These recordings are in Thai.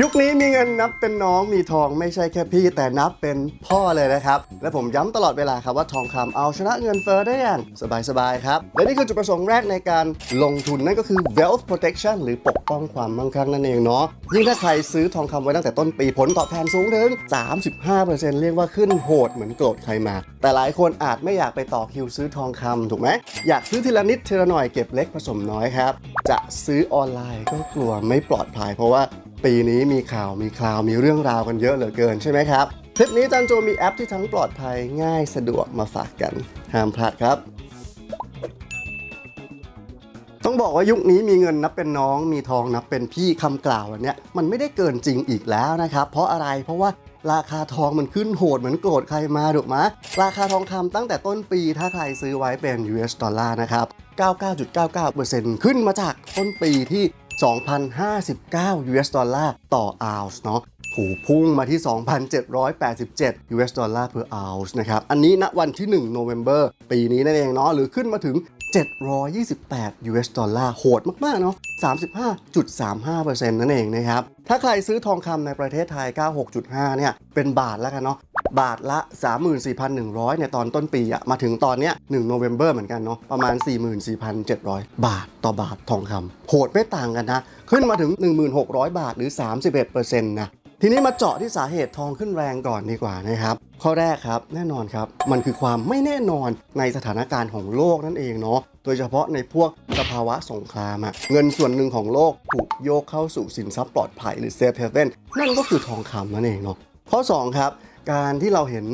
ยุคนี้มีเงินนับเป็นน้องมีทองไม่ใช่แค่พี่แต่นับเป็นพ่อเลยนะครับ และผมย้ำตลอดเวลาครับว่าทองคำเอาชนะเงินเฟ้อได้อย่างสบายๆครับ และนี่คือจุดประสงค์แรกในการลงทุนนั่นก็คือ wealth protection หรือปกป้องความมั่งคั่งนั่นเองเนาะยิ่งถ้าใครซื้อทองคำไว้ตั้งแต่ต้นปีผลตอบแทนสูงถึง 35%เรียกว่าขึ้นโหดเหมือนโกรธใครมา แต่หลายคนอาจไม่อยากไปต่อคิวซื้อทองคำถูกไหมอยากซื้อทีละนิดทีละหน่อยเก็บเล็กผสมน้อยครับจะซื้อออนไลน์ก็กลัวไม่ปลอดภัยเพราะว่า ปีนี้มีข่าวมีคราวมีเรื่องราวกันเยอะเหลือเกินใช่ไหมครับ คลิปนี้จันโจมีแอปที่ทั้งปลอดภัยง่ายสะดวกมาฝากกัน ห้ามพลาดครับ ต้องบอกว่ายุคนี้มีเงินนับเป็นน้อง มีทองนับเป็นพี่คำกล่าวอันเนี้ยมันไม่ได้เกินจริงอีกแล้วนะครับ เพราะอะไรเพราะว่าราคาทองมันขึ้นโหดเหมือนโกรธใครมาถูกไหมราคาทองคำตั้งแต่ต้นปีถ้าใครซื้อไว้เป็น US ดอลลาร์นะครับ 99.99%ขึ้นมาจากต้นปีที่ 2,059 US ดอลลาร์ต่อออนซ์เนาะผูพุ่งมาที่ 2,787 US ดอลลาร์ per ounce นะครับ อันนี้ณวันที่ 1 November ปีนี้นั่นเองเนาะ หรือขึ้นมาถึง 728 US ดอลลาร์ โหดมาก ๆ เนาะ 35.35%นั่นเองนะครับ ถ้าใครซื้อทองคำในประเทศไทย 96.5 เนี่ย เป็นบาทแล้วกันเนาะ บาทละ 34,100เนี่ยตอนต้นปีอะมาถึงตอนเนี้ย1 November เหมือนกันเนาะประมาณ 44,700 บาทต่อบาททองคำโหดไม่ต่างกันนะ ขึ้นมาถึง 1,600 บาทหรือ 31%นะทีนี้มาเจาะที่สาเหตุทองขึ้นแรงก่อนดีกว่านะครับ ข้อแรกครับแน่นอนครับ มันคือความไม่แน่นอนในสถานการณ์ของโลกนั่นเองเนาะโดยเฉพาะในพวกสภาวะสงครามอะเงินส่วนหนึ่งของโลกถูกโยกเข้าสู่สินทรัพย์ปลอดภัยหรือ safe haven นั่นก็คือทองคำนั่นเองเนาะข้อ 2 ครับ การที่เราเห็น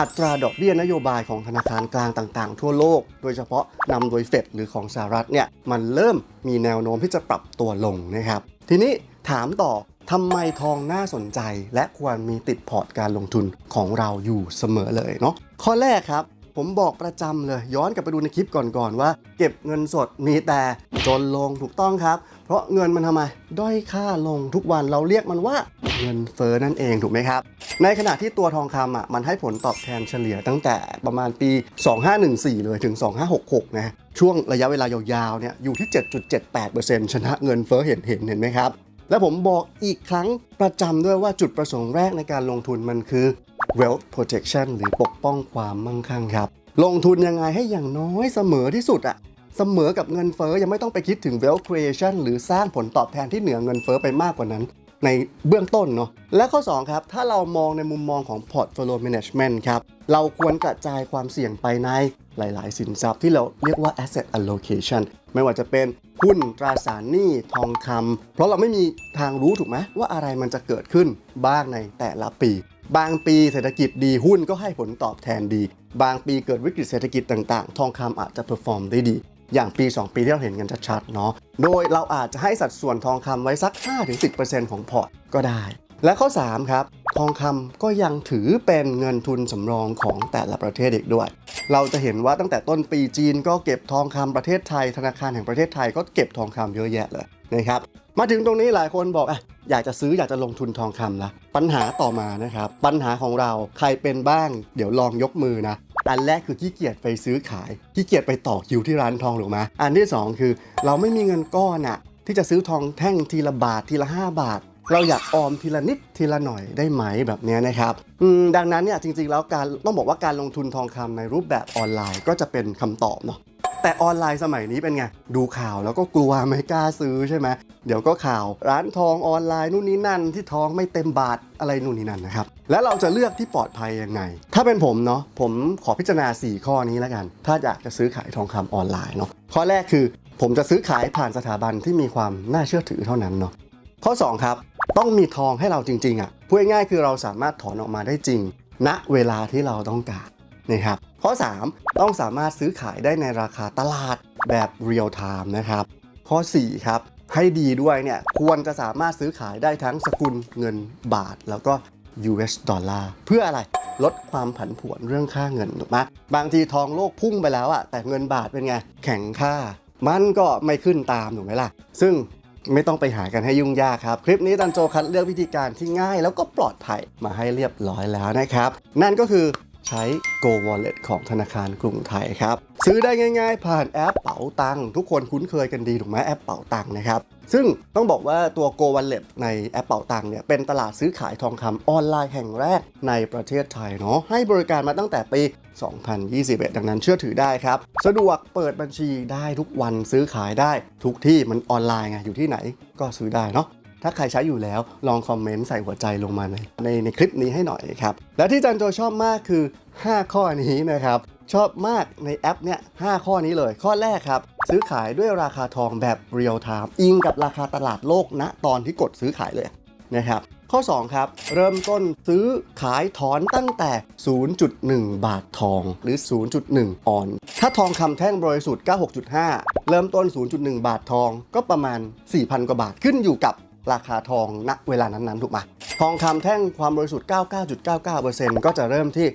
อัตราดอกเบี้ยนโยบายของธนาคารกลางต่างๆ ทั่วโลก โดยเฉพาะนำโดยเฟดหรือของสหรัฐเนี่ยมันเริ่มมีแนวโน้มที่จะปรับตัวลงนะครับ ทีนี้ถามต่อทำไมทองน่าสนใจ และควรมีติดพอร์ตการลงทุนของเราอยู่เสมอเลยเนาะข้อแรกครับ ผมบอกประจำเลย ย้อนกลับไปดูในคลิปก่อนๆว่า เก็บเงินสดมีแต่จนลงถูกต้องครับ เพราะเงินมันทำไม ด้อยค่าลงทุกวันเราเรียกมันว่าเงินเฟ้อนั่นเองถูกไหมครับ ในขณะที่ตัวทองคำอะมันให้ผลตอบแทนเฉลี่ยตั้งแต่ประมาณปี 2514 เลยถึง 2566 นะช่วงระยะเวลายาวๆเนี่ยอยู่ที่ 7.78%ชนะเงินเฟ้อเห็นเห็นเห็นไหมครับและผมบอกอีกครั้งประจำด้วยว่าจุดประสงค์แรกในการลงทุนมันคือ wealth protection หรือปกป้องความมั่งคั่งครับ ลงทุนยังไงให้อย่างน้อยเสมอที่สุดอะเสมอกับเงินเฟ้อยังไม่ต้องไปคิดถึง wealth creation หรือสร้างผลตอบแทนที่เหนือเงินเฟ้อไปมากกว่านั้น ในเบื้องต้นเนาะและข้อ 2 ครับ ถ้าเรามองในมุมมองของ portfolio management ครับ เราควรกระจายความเสี่ยงไปในหลาย ๆ สินทรัพย์ที่เราเรียกว่า asset allocation ไม่ว่าจะเป็นหุ้นตราสารหนี้ทองคำเพราะเราไม่มีทางรู้ถูกไหมว่าอะไรมันจะเกิดขึ้นบ้างในแต่ละปี บางปีเศรษฐกิจดีหุ้นก็ให้ผลตอบแทนดี บางปีเกิดวิกฤตเศรษฐกิจต่าง ๆ ทองคำอาจจะเพอร์ฟอร์มได้ดี อย่างปี 2 ปีที่เราเห็นกันชัด ๆ เนาะ โดยเราอาจจะให้สัดส่วนทองคำไว้สัก 5-10%ของพอร์ตก็ได้ และข้อ 3 ครับ ทองคำก็ยังถือเป็นเงินทุนสำรองของแต่ละประเทศอีกด้วย เราจะเห็นว่าตั้งแต่ต้นปีจีนก็เก็บทองคำประเทศไทย ธนาคารแห่งประเทศไทยก็เก็บทองคำเยอะแยะเลยนะครับมาถึงตรงนี้หลายคนบอกอะอยากจะซื้ออยากจะลงทุนทองคำละปัญหาต่อมานะครับ ปัญหาของเราใครเป็นบ้าง เดี๋ยวลองยกมือนะ อันแรกคือขี้เกียจไปซื้อขายขี้เกียจไปต่อคิวที่ร้านทองหรือไหมอันที่สองคือ เราไม่มีเงินก้อนอะที่จะซื้อทองแท่งทีละบาททีละ 5 บาท เราอยากออมทีละนิดทีละหน่อยได้ไหมแบบนี้นะครับดังนั้นเนี่ยจริงๆแล้วการต้องบอกว่าการลงทุนทองคำในรูปแบบออนไลน์ก็จะเป็นคำตอบเนาะ แต่ออนไลน์สมัยนี้เป็นไง ดูข่าวแล้วก็กลัวไม่กล้าซื้อใช่ไหมเดี๋ยวก็ข่าวร้านทองออนไลน์นู่นนี่นั่นที่ทองไม่เต็มบาทอะไรนู่นนี่นั่นนะครับ แล้วเราจะเลือกที่ปลอดภัยยังไง ถ้าเป็นผมเนาะผมขอพิจารณา 4 ข้อนี้แล้วกัน ถ้าอยากจะซื้อขายทองคำออนไลน์เนาะข้อแรกคือ ผมจะซื้อขายผ่านสถาบันที่มีความน่าเชื่อถือเท่านั้นเนาะข้อ 2 ครับ ต้องมีทองให้เราจริงๆอะ่ะพูดง่ายๆคือเราสามารถถอนออกมาได้จริง ณเวลาที่เราต้องการ นะครับข้อ 3 ต้องสามารถซื้อขายได้ในราคาตลาดแบบเรียลไทม์นะครับ ข้อ 4 ครับ ให้ดีด้วยเนี่ยควรจะสามารถซื้อขายได้ทั้งสกุลเงินบาท แล้วก็ US ดอลลาร์เพื่ออะไรลดความผันผวนเรื่องค่าเงินถูกไหมบางทีทองโลกพุ่งไปแล้วอะแต่เงินบาทเป็นไง แข็งค่า มันก็ไม่ขึ้นตามถูกไหมล่ะ ซึ่งไม่ต้องไปหากันให้ยุ่งยากครับ คลิปนี้ตันโจคัดเลือกวิธีการที่ง่าย แล้วก็ปลอดภัยมาให้เรียบร้อยแล้วนะครับ นั่นก็คือ ใช้ Go Wallet ของธนาคารกรุงไทยครับ ซื้อได้ง่ายๆ ผ่านแอปเป๋าตังทุกคนคุ้นเคยกันดีถูกไหมแอปเป๋าตังนะครับ ซึ่งต้องบอกว่าตัว Go Wallet ในแอปเป๋าตังเนี่ยเป็นตลาดซื้อขายทองคำออนไลน์แห่งแรกในประเทศไทยเนาะให้บริการมาตั้งแต่ปี 2021 ดังนั้นเชื่อถือได้ครับ สะดวกเปิดบัญชีได้ทุกวันซื้อขายได้ทุกที่มันออนไลน์ไงอยู่ที่ไหนก็ซื้อได้เนาะ ถ้าใครใช้อยู่แล้วลองคอมเมนต์ใส่หัวใจลงมาในในในคลิปนี้ให้หน่อยครับ และที่จันโจชอบมากคือ 5 ข้อนี้นะครับ ชอบมากในแอปเนี่ย5ข้อนี้เลย ข้อแรกครับ ซื้อขายด้วยราคาทองแบบเรียลไทม์อิงกับราคาตลาดโลกณตอนที่กดซื้อขายเลยนะครับข้อ 2 ครับ เริ่มต้นซื้อขายถอนตั้งแต่ 0.1 บาททองหรือ 0.1 ออน ถ้าทองคำแท่งบริสุทธิ์ 96.5 เริ่มต้น 0.1 บาททองก็ประมาณ 4,000 กว่าบาทขึ้นอยู่กับ ราคาทองณเวลานั้นๆถูกไหมทองคำแท่งความบริสุทธิ์ 99.99%ก็จะเริ่มที่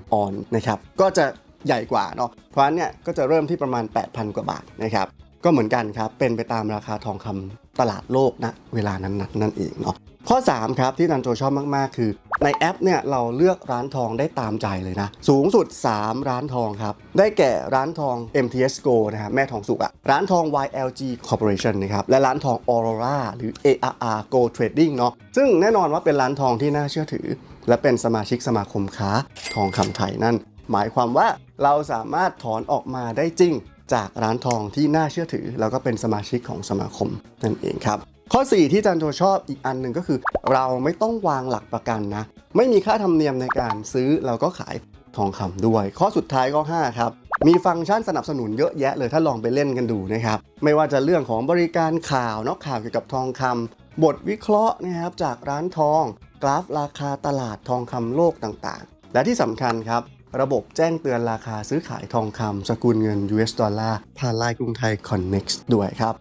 0.1 ออนนะครับก็จะใหญ่กว่าเนาะเพราะฉะนั้นเนี่ยก็จะเริ่มที่ประมาณ 8,000 กว่าบาทนะครับก็เหมือนกันครับเป็นไปตามราคาทองคำตลาดโลกณเวลานั้นๆนั่นเองเนาะข้อ 3 ครับที่นันโจชอบมาก ๆ คือ ในแอปเนี่ยเราเลือกร้านทองได้ตามใจเลยนะ สูงสุด 3 ร้านทองครับ ได้แก่ร้านทอง MTS Go นะครับแม่ทองสุกอะร้านทอง YLG Corporation นะครับ และร้านทอง Aurora หรือ ARR Go Trading เนาะซึ่งแน่นอนว่าเป็นร้านทองที่น่าเชื่อถือ และเป็นสมาชิกสมาคมค้าทองคำไทยนั่น หมายความว่าเราสามารถถอนออกมาได้จริงจากร้านทองที่น่าเชื่อถือ แล้วก็เป็นสมาชิกของสมาคมนั่นเองครับ ข้อ 4 ที่จันโจชอบอีกอันหนึ่งก็คือ เราไม่ต้องวางหลักประกันนะ ไม่มีค่าธรรมเนียมในการซื้อแล้วก็ขายทองคำด้วย ข้อสุดท้ายข้อ5ครับ มีฟังก์ชันสนับสนุนเยอะแยะเลยถ้าลองไปเล่นกันดูนะครับ ไม่ว่าจะเรื่องของบริการข่าวเนาะข่าวเกี่ยวกับทองคำบทวิเคราะห์นะครับจากร้านทอง กราฟราคาตลาดทองคำโลกต่างๆ และที่สำคัญครับระบบแจ้งเตือนราคาซื้อขายทองคำสกุลเงิน US ดอลลาร์ผ่านไลน์กรุงไทย Connect ด้วยครับ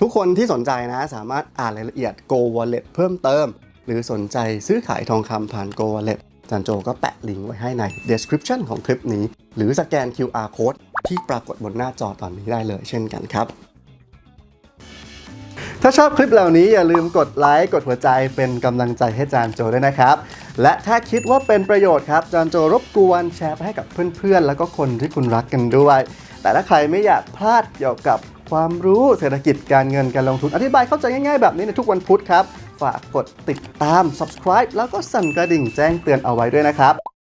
ทุกคนที่สนใจนะสามารถอ่านรายละเอียด Go Wallet เพิ่มเติม หรือสนใจซื้อขายทองคำผ่าน Go Wallet จันโจก็แปะลิงก์ไว้ให้ใน description ของคลิปนี้ หรือสแกน QR code ที่ปรากฏบนหน้าจอตอนนี้ได้เลยเช่นกันครับ ถ้าชอบคลิปเหล่านี้อย่าลืมกดไลค์กดหัวใจเป็นกำลังใจให้จานโจด้วยนะครับ และถ้าคิดว่าเป็นประโยชน์ครับจานโจรบกวนแชร์ไปให้กับเพื่อนๆ แล้วก็คนที่คุณรักกันด้วย แต่ถ้าใครไม่อยากพลาดเกี่ยวกับ ความรู้เศรษฐกิจการเงินการลงทุนอธิบายเข้าใจง่ายๆแบบนี้ในทุกวันพุธครับ ฝากกดติดตาม subscribe แล้วก็สั่นกระดิ่งแจ้งเตือนเอาไว้ด้วยนะครับ